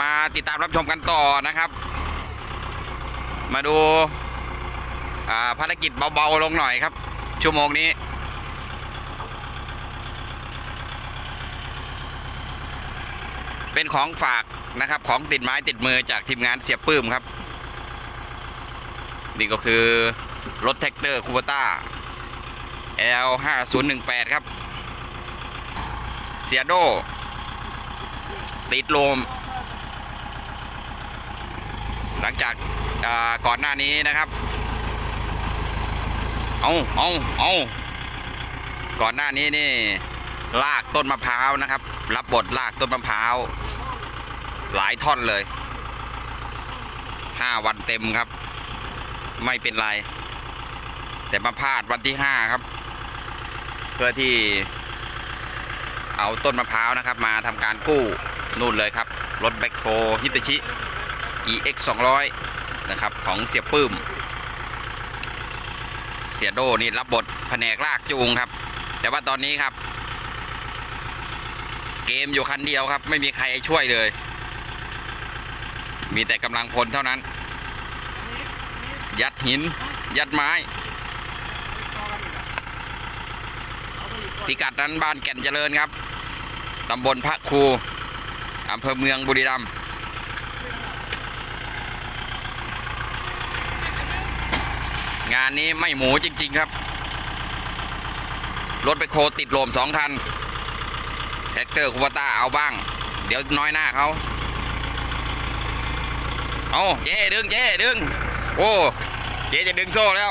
มาติดตามรับชมกันต่อนะครับ มาดูาภารกิจเบาๆลงหน่อยครับ ชั่วโมงนี้เป็นของฝากนะครับของติดไม้ติดมือจากทีมงานเสียบปื้มครับ นี่ก็คือ รถแท็กเตอร์คูเบต้า L 5 0 1 8ครับ เสียโด ติดลม งจากาก่อนหน้านี้นะครับ เอาเอาเอาก่อนหน้านี้นี่ ลากต้นมะพร้าวนะครับ รับบทลากต้นมะพร้าว หลายท่อนเลยห้าวันเต็มครับ ไม่เป็นไร แต่มาพลาดวันที่ห้าครับ เพื่อที่ เอาต้นมะพร้าวนะครับ มาทำการกู้นู่นเลยครับ รถแบคโฮฮิตาชิ EX 200นะครับของเสียปื้ม เสียโดนี่รับบทแผนกลากจูงครับ แต่ว่าตอนนี้ครับ เกมอยู่คันเดียวครับ ไม่มีใครช่วยเลย มีแต่กำลังพลเท่านั้น ยัดหิน ยัดไม้ พิกัดนั้นบ้านแก่นเจริญครับตำบลพระครูอำเภอเมืองบุรีรัมย์ งานนี้ไม่หมูจริง ๆ ครับ รถไปโคติดลมสองคันแท็กเตอร์คูปต้าเอาบ้าง เดี๋ยวน้อยหน้าเขาเอาเจ๊ดึงเจ๊ดึง โอ้ เจ๊จะดึงโซ่แล้ว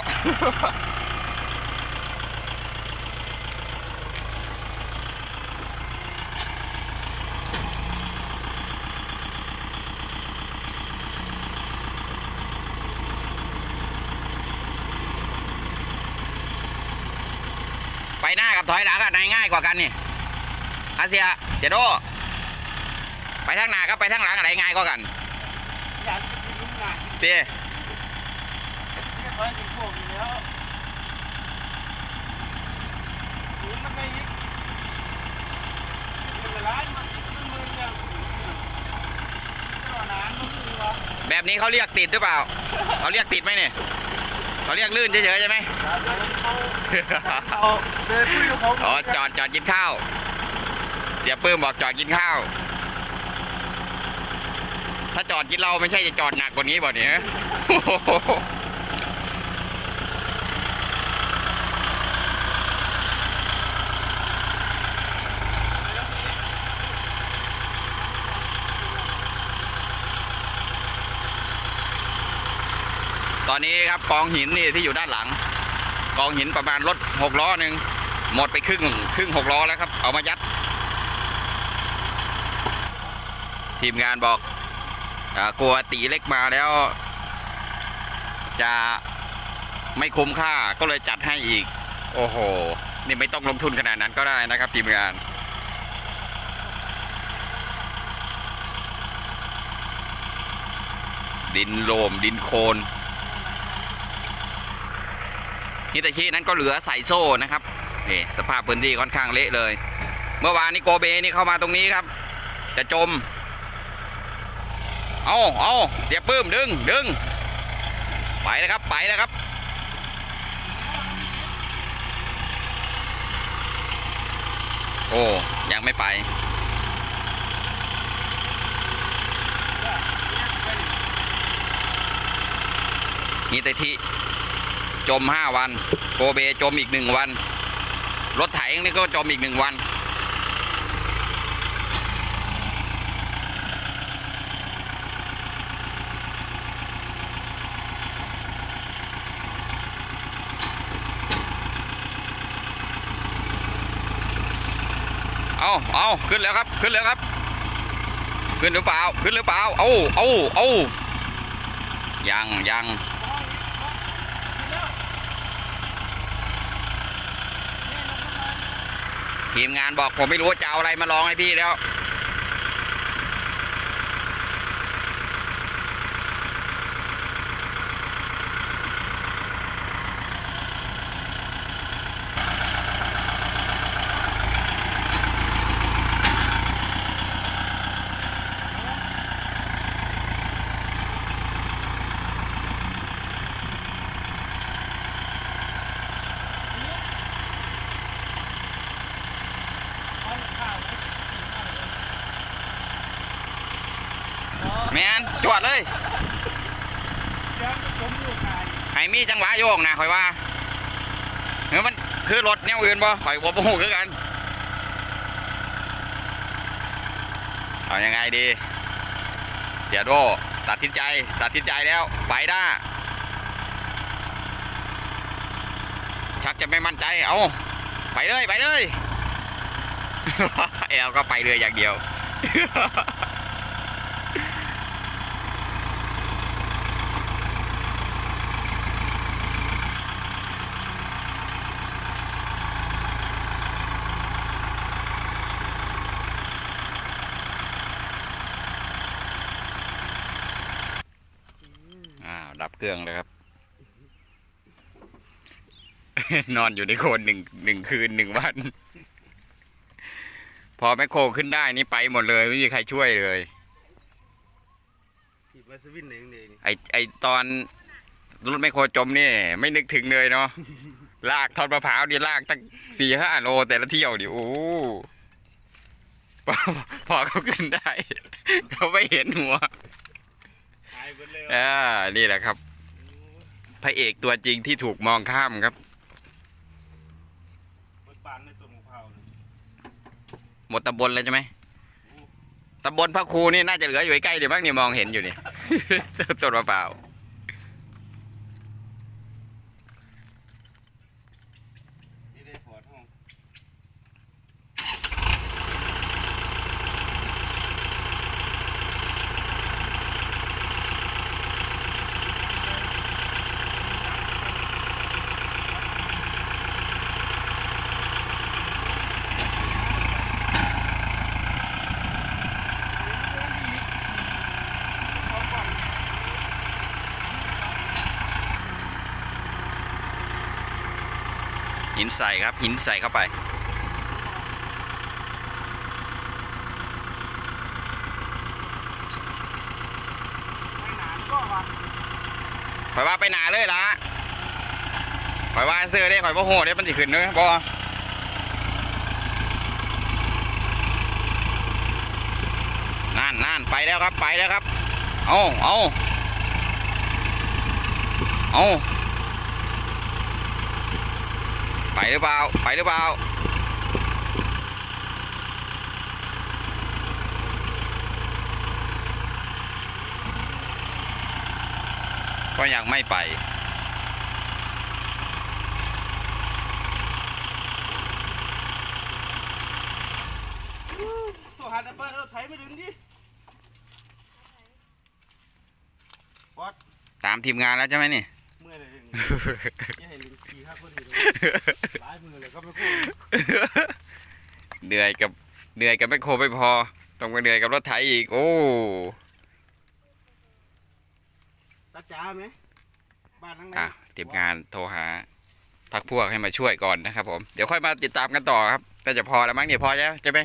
ไปหน้ากับถอยหลังอะไหนง่ายกว่ากันนี่อาเซียเสียโด ไปทางหน้ากับไปทางหลังอะไรง่ายกว่ากันเต้ไม่ค่อยถึงพวกอยู่แล้วหูมันไม่ยิกมันละลายมันมันมืออย่างก็นานมันมือวะแบบนี้เขาเรียกติดหรือเปล่า เขาเรียกติดไหมเนี่ย เขาเรียกลื่นเฉยๆใช่ไหมเอาเดินคุยกับผมอ๋อจอดจอดกินข้าว เสียปื้มบอกจอดกินข้าว ถ้าจอดกินเหล้าไม่ใช่จะจอดหนักกว่านี้บ่เนี่ย ตอนนี้ครับกองหินนี่ที่อยู่ด้านหลัง กองหินประมาณรถหกล้อหนึ่งหมดไปครึ่งครึ่งหกล้อแล้วครับ เอามายัด ทีมงานบอกอกลัวตีเล็กมาแล้ว จะไม่คุ้มค่าก็เลยจัดให้อีก โอ้โห นี่ไม่ต้องลงทุนขนาดนั้นก็ได้นะครับ ทีมงานดินโลมดินโคลน ฮิตาชินั้นก็เหลือใส่โซ่นะครับนี่สภาพพื้นที่ค่อนข้างเละเลย เมื่อวานนี้โกเบนี่เข้ามาตรงนี้ครับ จะจม เอาเอาเสียปื้มดึงดึงไปแล้วครับไปแล้วครับโอ้ยังไม่ไปฮิตาชิ จม 5 วัน โกเบจมอีกหนึ่งวัน รถไถนี่ก็จมอีกหนึ่งวัน เอาเอาขึ้นแล้วครับ ขึ้นแล้วครับ ขึ้นหรือเปล่า ขึ้นหรือเปล่า เอาเอาเอายังยัง ทีมงานบอกผมไม่รู้ว่าจะเอาอะไรมาลองให้พี่แล้ว ข แมนจวดเลยเดี๋ยวผมอยู่ไหนให้มีจังหวะโยกนะข่อยว่าเฮ้ยมันคือรถแนวอื่นบ่ข่อยบ่บ่หูคือกันเอายังไงดี เสียโดตัดสินใจตัดสินใจแล้วไปได้าชักจะไม่มั่นใจเอาไปเลยไปเลยแอลก็ไปเลยอย่างเดียว อ้าวดับ เครื่องเลยครับ นอนอยู่ในโคนหนึ่งหนึ่งคืนหนึ่งวัน พอแมคโครขึ้นได้นี่ไปหมดเลย ไม่มีใครช่วยเลยผิดมาสวินเองเองไอไอตอนรถแมคโครจมนี่ ไม่นึกถึงเลยเนาะลากทอดมะพร้าวนี่ลากตั้งสี่ห้าโลแต่ละเที่ยวดิโอ้พอพอเขาขึ้นได้ เขาไม่เห็นหัวหายไปเลย อ่านี่แหละครับ พระเอกตัวจริงที่ถูกมองข้ามครับหมดตำบลเลยใช่ไหมตำบลพระครูนี่น่าจะเหลืออยู่ใกล้เดี๋ยวบ้างนี่มองเห็นอยู่นี่ต้นมะพร้าว นี่ได้ถอดห้อง หินใส่ครับหินใส่เข้าไปไม่นานก็วันข่อยว่าไปหนาเลยละข่อยว่าเสื้อได้ข่อยว่าโหได้มันสิขึ้นเนอะบ่นั่นนั่นไปแล้วครับไปแล้วครับ เอาเอาเอา ไปหรือเปล่า ไปหรือเปล่า ก็ยังไม่ไปตัวหาดับเบิ้ลเราไถไม่ดึงดิตามทีมงานแล้วใช่ไหมนี่ เมื่อยเลยนี่ยังให้ลิงขี่ครับคนอื่นหลายมือเลยก็ไม่พูดเหนื่อยกับเหนื่อยกับแมคโครไม่พอ ต้องไปเหนื่อยกับรถไถอีก โอ้ตาจ๋าไหมบ้านทั้งนั้อะนทีมงานโทรหาพักพวกให้มาช่วยก่อนนะครับผมเดี๋ยวค่อยมาติดตามกันต่อครับน่าจะพอแล้วมั้งเนี่ยพอใช่ไหมใช่ไหม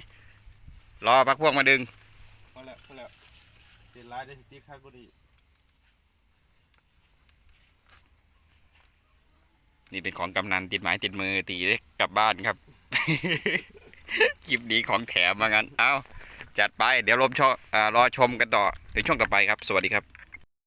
รอพักพวกมาดึงพอแล้วพอแล้วเจ็ดลายได้สติ๊กข้างก็ นี่เป็นของกำนันติดไม้ติดมือตีได้กลับบ้านครับ คลิปนี้ของแถมมางั้น เอาจัดไป เดี๋ยวรบชออรอชมกันต่อในช่วงต่อไปครับ สวัสดีครับ